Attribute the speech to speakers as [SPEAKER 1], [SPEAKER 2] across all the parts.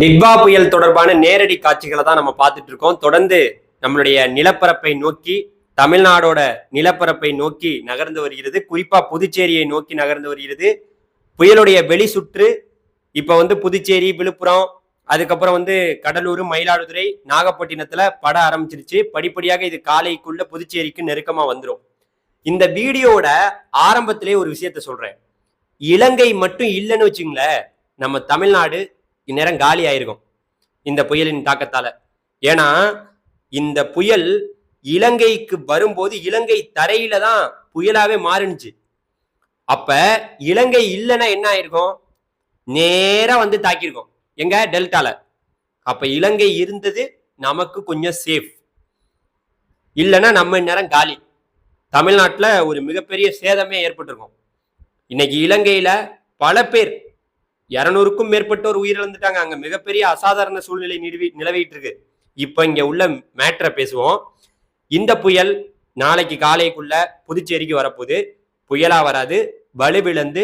[SPEAKER 1] டிட்வா புயல் தொடர்பான நேரடி காட்சிகளை தான் நம்ம பார்த்துட்டு இருக்கோம். தொடர்ந்து நம்மளுடைய நிலப்பரப்பை நோக்கி தமிழ்நாடோட நிலப்பரப்பை நோக்கி நகர்ந்து வருகிறது. குறிப்பா புதுச்சேரியை நோக்கி நகர்ந்து வருகிறது. புயலுடைய வெளி சுற்று இப்ப வந்து புதுச்சேரி விழுப்புரம் அதுக்கப்புறம் வந்து கடலூர் மயிலாடுதுறை நாகப்பட்டினத்துல பட ஆரம்பிச்சிருச்சு. படிப்படியாக இது காலைக்குள்ள புதுச்சேரிக்கு நெருக்கமா வந்துடும் இந்த வீடியோட ஆரம்பத்திலே ஒரு விஷயத்த சொல்றேன். இலங்கை மட்டும் இல்லைன்னு வச்சுங்களேன் நம்ம தமிழ்நாடு இந்நேரம் காலி ஆயிருக்கும் இந்த புயலின் தாக்கத்தால. ஏன்னா இந்த புயல் இலங்கைக்கு வரும்போது இலங்கை தரையில தான் புயலாவே மாறுனுச்சு. அப்ப இலங்கை இல்லைன்னா என்ன ஆயிருக்கும்? நேரா வந்து தாக்கியிருக்கோம். எங்க? டெல்டால. அப்ப இலங்கை இருந்தது நமக்கு கொஞ்சம் சேஃப் இல்லைன்னா நம்ம நேரம் காலி. தமிழ்நாட்டில் ஒரு மிகப்பெரிய சேதமே ஏற்பட்டிருக்கும். இன்னைக்கு இலங்கையில பல பேர் இரநூறுக்கும் மேற்பட்டோர் உயிரிழந்துட்டாங்க. அங்க மிகப்பெரிய அசாதாரண சூழ்நிலை நிலவி நிலவிட்டு இருக்கு இப்ப இங்க உள்ள மேட்ரை பேசுவோம். இந்த புயல் நாளைக்கு காலைக்குள்ள புதுச்சேரிக்கு வரப்போகுது. புயலா வராது. வலுவிழந்து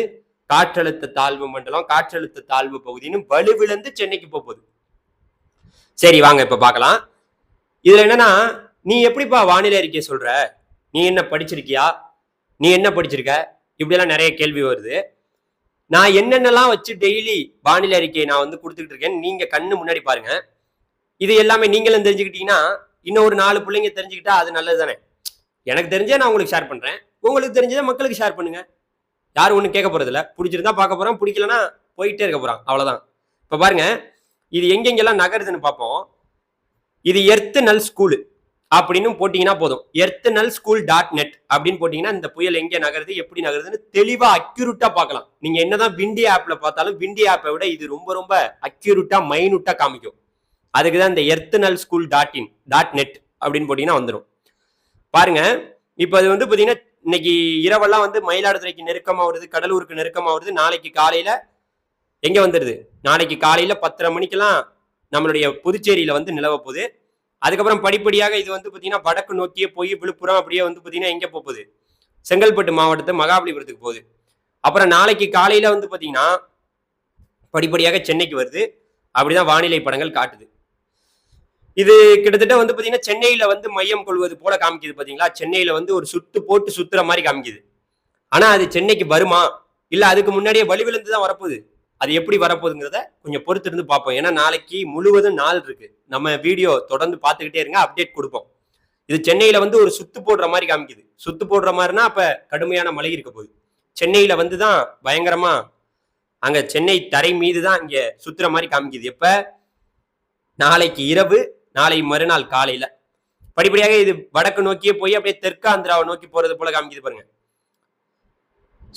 [SPEAKER 1] காற்றழுத்த தாழ்வு மண்டலம் காற்றழுத்த தாழ்வு பகுதின்னு வலுவிழந்து சென்னைக்கு போகுது. சரி வாங்க இப்ப பார்க்கலாம். இதுல என்னன்னா நீ எப்படிப்பா வானிலை அறிக்கை சொல்ற? நீ என்ன படிச்சிருக்கியா? நீ என்ன படிச்சிருக்க? இப்படியெல்லாம் நிறைய கேள்வி வருது. நான் என்னென்னலாம் வச்சு டெய்லி வானிலை அறிக்கையை நான் வந்து கொடுத்துக்கிட்டு இருக்கேன் நீங்க கண்ணு முன்னாடி பாருங்க. இது எல்லாமே நீங்களும் தெரிஞ்சுக்கிட்டீங்கன்னா இன்னும் ஒரு நாலு பிள்ளைங்க தெரிஞ்சுக்கிட்டா அது நல்லது தானே எனக்கு தெரிஞ்சே நான் உங்களுக்கு ஷேர் பண்றேன். உங்களுக்கு தெரிஞ்சதை மக்களுக்கு ஷேர் பண்ணுங்க. யாரும் ஒன்றும் கேட்க போறதில்ல பிடிச்சிருந்தா பார்க்க போறோம் பிடிக்கலன்னா போயிட்டே இருக்க போறான். அவ்வளவுதான். இப்ப பாருங்க இது எங்கெங்கெல்லாம் நகருதுன்னு பார்ப்போம். இது எர்த்து நல் ஸ்கூலு அப்படின்னு போட்டீங்கன்னா போதும். எர்த்தனல் ஸ்கூல் டாட் நெட் அப்படின்னு போட்டீங்கன்னா இந்த புயல் எங்கே நகருது எப்படி நகருதுன்னு தெளிவா அக்யூரட்டா பார்க்கலாம். நீங்க என்னதான் விண்டி ஆப்ல பார்த்தாலும் விண்டி ஆப்பை விட இது ரொம்ப ரொம்ப அக்யூரட்டா மைனூட்டா காமிக்கும். அதுக்கு தான் இந்த எர்த்தனல் school dot in dot net அப்படின்னு போட்டீங்கன்னா வந்துடும் பாருங்க இப்போ அது வந்து பார்த்தீங்கன்னா இன்னைக்கு இரவெல்லாம் வந்து மயிலாடுதுறைக்கு நெருக்கமாக வருது கடலூருக்கு நெருக்கமாக வருது. நாளைக்கு காலையில் எங்கே வந்துடுது நாளைக்கு காலையில் பத்தரை மணிக்கெல்லாம் நம்மளுடைய புதுச்சேரியில் வந்து நிலவ போகுது. அதுக்கப்புறம் படிப்படியாக இது வந்து பார்த்தீங்கன்னா வடக்கு நோக்கியே போய் விழுப்புரம் அப்படியே வந்து பார்த்தீங்கன்னா எங்கே போகுது செங்கல்பட்டு மாவட்டத்தை மகாபலிபுரத்துக்கு போகுது. அப்புறம் நாளைக்கு காலையில் வந்து பார்த்தீங்கன்னா படிப்படியாக சென்னைக்கு வருது. அப்படிதான் வானிலை படங்கள் காட்டுது. இது கிட்டத்தட்ட வந்து பார்த்தீங்கன்னா சென்னையில் வந்து மையம் கொள்வது போல காமிக்குது பார்த்தீங்களா சென்னையில் வந்து ஒரு சுத்து போட்டு சுத்துற மாதிரி காமிக்குது. ஆனால் அது சென்னைக்கு வருமா? இல்லை அதுக்கு முன்னாடியே வலுவிழந்து தான் வரப்போகுது? அது எப்படி வரப்போகுதுங்கிறத கொஞ்சம் பொறுத்து இருந்து பார்ப்போம். ஏன்னா நாளைக்கு முழுவதும் நாள் இருக்கு. நம்ம வீடியோ தொடர்ந்து பார்த்துக்கிட்டே இருங்க அப்டேட் கொடுப்போம். இது சென்னையில வந்து ஒரு சுத்து போடுற மாதிரி காமிக்குது. சுத்து போடுற மாதிரினா அப்ப கடுமையான மழை இருக்க போகுது. சென்னையில வந்து தான் பயங்கரமா அங்க சென்னை தரை மீது தான் இங்க சுத்துற மாதிரி காமிக்குது. எப்ப? நாளைக்கு இரவு நாளை மறுநாள் காலையில. படிப்படியாக இது வடக்கு நோக்கியே போய் அப்படியே தெற்கு ஆந்திராவை நோக்கி போறது போல காமிக்குது பாருங்க.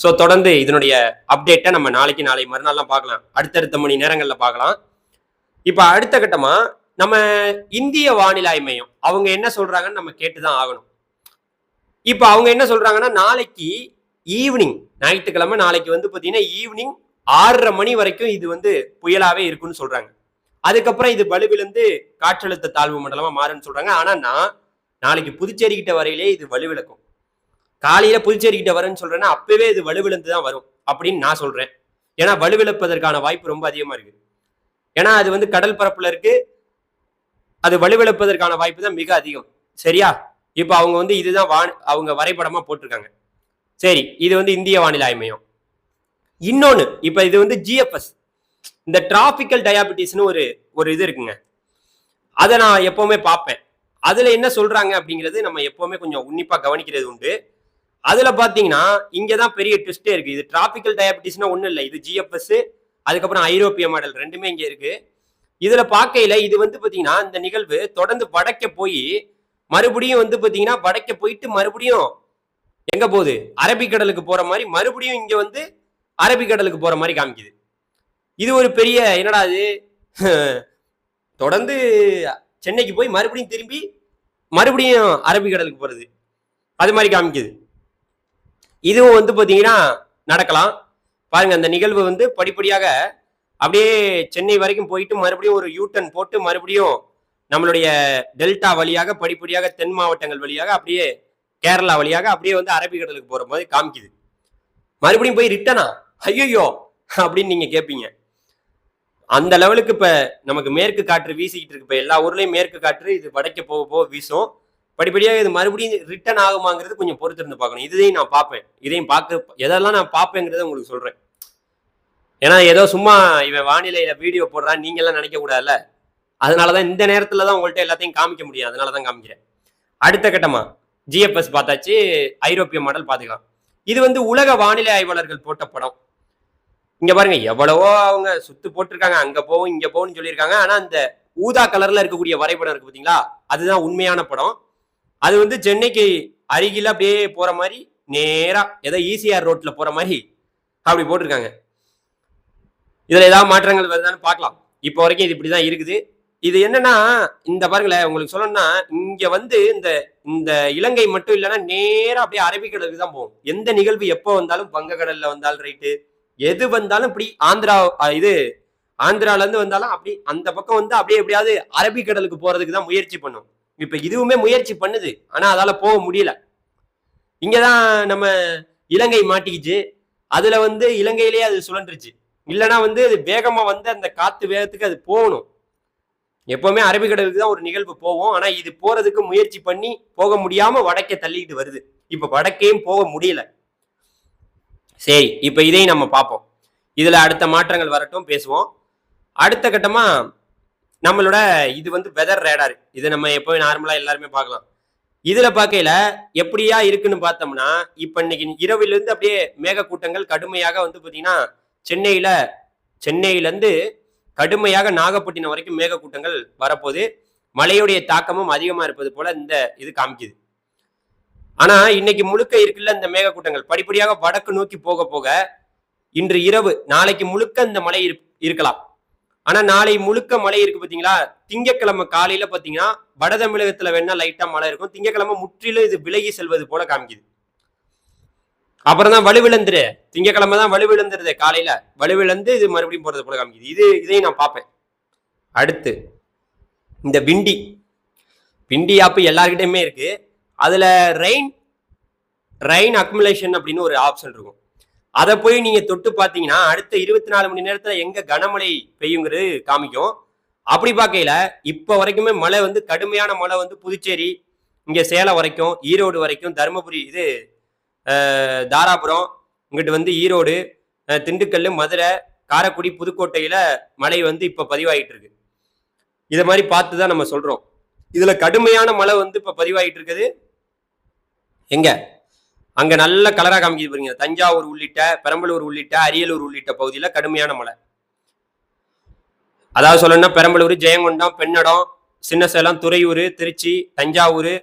[SPEAKER 1] ஸோ தொடர்ந்து இதனுடைய அப்டேட்டை நம்ம நாளைக்கு நாளை மறுநாள்லாம் பார்க்கலாம். அடுத்தடுத்த மணி நேரங்களில் பார்க்கலாம். இப்போ அடுத்த கட்டமாக நம்ம இந்திய வானிலை மையம் அவங்க என்ன சொல்கிறாங்கன்னு நம்ம கேட்டு தான் ஆகணும். இப்போ அவங்க என்ன சொல்கிறாங்கன்னா நாளைக்கு ஈவினிங் ஞாயிற்றுக்கிழமை நாளைக்கு வந்து பார்த்தீங்கன்னா ஈவினிங் ஆறரை மணி வரைக்கும் இது வந்து புயலாகவே இருக்குன்னு சொல்கிறாங்க அதுக்கப்புறம் இது வலுவிழந்து காற்றழுத்த தாழ்வு மண்டலமாக மாறுன்னு சொல்கிறாங்க ஆனால் நான் நாளைக்கு புதுச்சேரி கிட்ட வரையிலே இது வலுவிழக்கும். காலையில புதுச்சேரி கிட்ட வரேன்னு சொல்றேன்னா அப்பவே இது வலுவிழந்து தான் வரும் அப்படின்னு நான் சொல்றேன். ஏன்னா வலுவிழப்பதற்கான வாய்ப்பு ரொம்ப அதிகமா இருக்கு ஏன்னா அது வந்து கடல் பரப்புல இருக்கு. அது வலுவிழப்பதற்கான வாய்ப்பு தான் மிக அதிகம். சரியா? இப்போ அவங்க வந்து இதுதான் வான் அவங்க வரைபடமா போட்டிருக்காங்க. சரி இது வந்து இந்திய வானிலை ஆய்வு இன்னொன்று இன்னொன்னு இப்ப இது வந்து ஜிஎஃப்எஸ் இந்த டிராபிக்கல் டயாபிட்டிஸ்னு ஒரு ஒரு இது இருக்குங்க. அதை நான் எப்பவுமே பார்ப்பேன். அதுல என்ன சொல்றாங்க அப்படிங்கிறது நம்ம எப்பவுமே கொஞ்சம் உன்னிப்பா கவனிக்கிறது உண்டு. அதுல பாத்தீங்கன்னா இங்கதான் பெரிய ட்விஸ்டே இருக்கு. இது டிராபிக்கல் டயபிட்டிஸ்னா ஒண்ணும் இல்லை. இது ஜிஎஃப்எஸ் அதுக்கப்புறம் ஐரோப்பிய மாடல் ரெண்டுமே இங்க இருக்கு. இதுல பார்க்கையில இது வந்து பாத்தீங்கன்னா இந்த நிகழ்வு தொடர்ந்து வடக்க போய் மறுபடியும் வந்து பாத்தீங்கன்னா வடக்க போயிட்டு மறுபடியும் எங்க போகுது? அரபிக்கடலுக்கு போற மாதிரி மறுபடியும் இங்க வந்து அரபிக்கடலுக்கு போற மாதிரி காமிக்குது. இது ஒரு பெரிய என்னடா இது? தொடர்ந்து சென்னைக்கு போய் மறுபடியும் திரும்பி மறுபடியும் அரபிக்கடலுக்கு போறது. அது மாதிரி காமிக்குது. இதுவும் வந்து பார்த்தீங்கன்னா நடக்கலாம். பாருங்க அந்த நிகழ்வு வந்து படிப்படியாக அப்படியே சென்னை வரைக்கும் போயிட்டு மறுபடியும் ஒரு யூட்டன் போட்டு மறுபடியும் நம்மளுடைய டெல்டா வழியாக படிப்படியாக தென் மாவட்டங்கள் வழியாக அப்படியே கேரளா வழியாக அப்படியே வந்து அரபிக்கடலுக்கு போகிற மாதிரி காமிக்குது. மறுபடியும் போய் ரிட்டனா ஐயோயோ! அப்படின்னு நீங்கள் கேட்பீங்க அந்த லெவலுக்கு இப்போ நமக்கு மேற்கு காற்று வீசிக்கிட்டு இருக்கு. இப்போ எல்லா ஊர்லேயும் மேற்கு காற்று இது வடக்க போக போக வீசும். படிப்படியாக இது மறுபடியும் ரிட்டர்ன் ஆகுமாங்கிறது கொஞ்சம் பொறுத்திருந்து பார்க்கணும். இதையும் நான் பார்ப்பேன். இதையும் பார்க்க எதெல்லாம் நான் பார்ப்பேங்கிறத உங்களுக்கு சொல்கிறேன் ஏன்னா ஏதோ சும்மா இவன் வானிலையில் வீடியோ போடுறான் நீங்கள்லாம் நினைக்கக்கூடாதுல அதனால தான் இந்த நேரத்தில் தான் உங்கள்கிட்ட எல்லாத்தையும் காமிக்க முடியும். அதனாலதான் காமிக்கிறேன். அடுத்த கட்டமாக ஜிஎஃப்எஸ் பார்த்தாச்சு ஐரோப்பிய மாடல் பார்த்துக்கலாம். இது வந்து உலக வானிலை ஆய்வாளர்கள் போட்ட படம். இங்கே பாருங்க எவ்வளவோ அவங்க சுத்து போட்டிருக்காங்க. அங்கே போகும் இங்கே போகும்னு சொல்லியிருக்காங்க. ஆனால் அந்த ஊதா கலரில் இருக்கக்கூடிய வரைபடம் இருக்குது பார்த்தீங்களா அதுதான் உண்மையான படம். அது வந்து சென்னைக்கு அருகில அப்படியே போற மாதிரி நேரா ஏதோ ஈசிஆர் ரோட்ல போற மாதிரி அப்படி போட்டிருக்காங்க. இதுல ஏதாவது மாற்றங்கள் வருதான்னு பார்க்கலாம். இப்போ வரைக்கும் இது இப்படிதான் இருக்குது. இது என்னன்னா இந்த பாருங்களேன் உங்களுக்கு சொல்லணும்னா இங்க வந்து இந்த இந்த இலங்கை மட்டும் இல்லைன்னா நேராக அப்படியே அரபிக்கடலுக்கு தான் போகும் எந்த நிகழ்வு எப்போ வந்தாலும் வங்கக்கடல்ல வந்தாலும் ரைட்டு எது வந்தாலும் இப்படி ஆந்திரா இது ஆந்திரால இருந்து வந்தாலும் அப்படி அந்த பக்கம் வந்து அப்படியே எப்படியாவது அரபிக்கடலுக்கு போறதுக்கு தான் முயற்சி பண்ணும். இப்ப இதுவுமே முயற்சி பண்ணுது. ஆனா அதால போக முடியல. இங்கதான் நம்ம இலங்கை மாட்டிக்கிச்சு. அதுல வந்து இலங்கையிலேயே அது சுழன்றுச்சு. இல்லைன்னா வந்து அது வேகமா வந்து அந்த காத்து வேகத்துக்கு அது போகணும். எப்பவுமே அரபிக்கடலுக்கு தான் ஒரு நிகழ்வு போவோம். ஆனா இது போறதுக்கு முயற்சி பண்ணி போக முடியாம வடக்கே தள்ளிக்கிட்டு வருது. இப்ப வடக்கையும் போக முடியல. சரி இப்ப இதையும் நம்ம பார்ப்போம். இதுல அடுத்த மாற்றங்கள் வரட்டும் பேசுவோம். அடுத்த கட்டமா நம்மளோட இது வந்து வெதர் ரேடார் இது நம்ம எப்பவும் நார்மலா எல்லாருமே பார்க்கலாம். இதுல பார்க்கையில எப்படியா இருக்குன்னு பார்த்தோம்னா இப்ப இன்னைக்கு இரவிலிருந்து அப்படியே மேகக்கூட்டங்கள் கடுமையாக வந்து பாத்தீங்கன்னா சென்னையில சென்னையில இருந்து கடுமையாக நாகப்பட்டினம் வரைக்கும் மேகக்கூட்டங்கள் வரப்போகுது. மழையுடைய தாக்கமும் அதிகமா இருப்பது போல இந்த இது காமிக்குது. ஆனா இன்னைக்கு முழுக்க இருக்குல்ல இந்த மேகக்கூட்டங்கள் படிப்படியாக வடக்கு நோக்கி போக போக இன்று இரவு நாளைக்கு முழுக்க இந்த மழை இருக்கலாம். ஆனா நாளை முழுக்க மழை இருக்கு பாத்தீங்களா? திங்கக்கிழமை காலையில பாத்தீங்கன்னா வட தமிழகத்துல வேணா லைட்டா மழை இருக்கும். திங்கக்கிழமை முற்றிலும் இது விலகி செல்வது போல காமிக்குது. அப்புறம் தான் வலுவிழந்துரு. திங்கக்கிழமை தான் வலுவிழந்துருது காலையில. வலுவிழந்து இது மறுபடியும் போறது போல காமிக்குது. இது இதையும் நான் பார்ப்பேன். அடுத்து இந்த விண்டி விண்டி ஆப் எல்லார்கிட்டயுமே இருக்கு. அதுல ரெயின் ரெயின் அக்குமுலேஷன் அப்படின்னு ஒரு ஆப்ஷன் இருக்கும். அதை போய் நீங்க தொட்டு பார்த்தீங்கன்னா அடுத்த இருபத்தி நாலு மணி நேரத்துல எங்க கனமழை பெய்யுங்கிறது காமிக்கும். அப்படி பார்க்கையில இப்ப வரைக்குமே மழை வந்து கடுமையான மழை வந்து புதுச்சேரி இங்க சேலம் வரைக்கும் ஈரோடு வரைக்கும் தருமபுரி இது தாராபுரம் இங்கிட்டு வந்து ஈரோடு திண்டுக்கல் மதுரை காரைக்குடி புதுக்கோட்டையில மழை வந்து இப்ப பதிவாகிட்டு இருக்கு இதை மாதிரி பார்த்து தான் நம்ம சொல்றோம். இதுல கடுமையான மழை வந்து இப்ப பதிவாகிட்டு இருக்குது எங்க? அங்க நல்ல கலரா காமிக்குது பாருங்க. தஞ்சாவூர் உள்ளிட்ட பெரம்பலூர் உள்ளிட்ட அரியலூர் உள்ளிட்ட பகுதியில கடுமையான மழை. அதாவது சொல்லணும்னா பெரம்பலூர் ஜெயங்கொண்டம் பெண்ணடம் சின்ன சேலம் துறையூர் திருச்சி தஞ்சாவூர்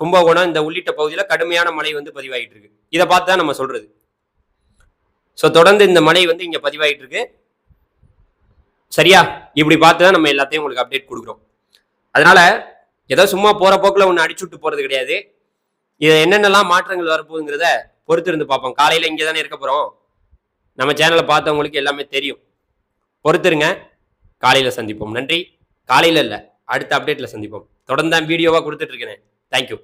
[SPEAKER 1] கும்பகோணம் இந்த உள்ளிட்ட பகுதியில கடுமையான மழை வந்து பதிவாயிட்டு இருக்கு. இதை பார்த்து தான் நம்ம சொல்றது. ஸோ தொடர்ந்து இந்த மழை வந்து இங்க பதிவாயிட்டு இருக்கு. சரியா? இப்படி பார்த்து தான் நம்ம எல்லாத்தையும் உங்களுக்கு அப்டேட் கொடுக்குறோம். அதனால ஏதோ சும்மா போற போக்குல ஒன்று அடிச்சு விட்டு போறது கிடையாது. இது என்னென்னலாம் மாற்றங்கள் வரப்போகுங்கிறத பொறுத்து இருந்து பார்ப்போம். காலையில் இங்கே தானே இருக்க போகிறோம் நம்ம சேனலை பார்த்தவங்களுக்கு எல்லாமே தெரியும். பொறுத்துருங்க. காலையில் சந்திப்போம். நன்றி. காலையில் இல்லை. அடுத்த அப்டேட்டில் சந்திப்போம். தொடர்ந்து தான் வீடியோவா கொடுத்துட்டு தேங்க்யூ